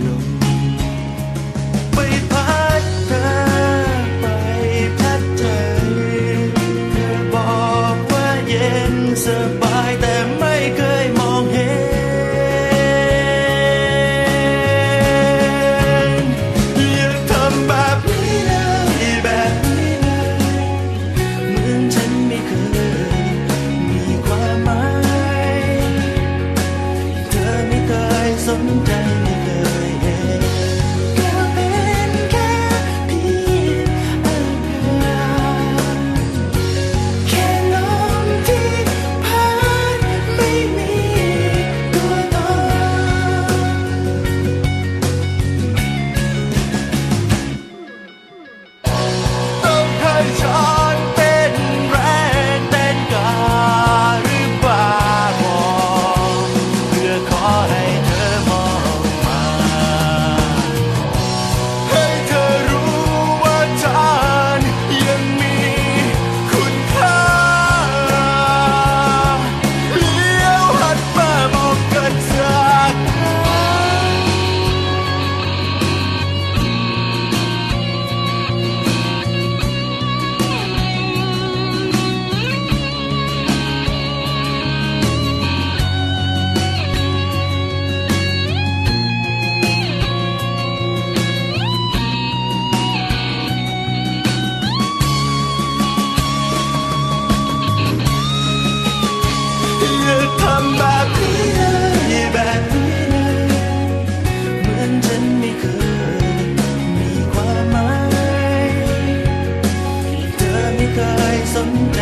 า ทำแบบนี้เลยแบบนี้เหมือนฉันไม่เคยมีความหมายเธอไม่เคยสนใจ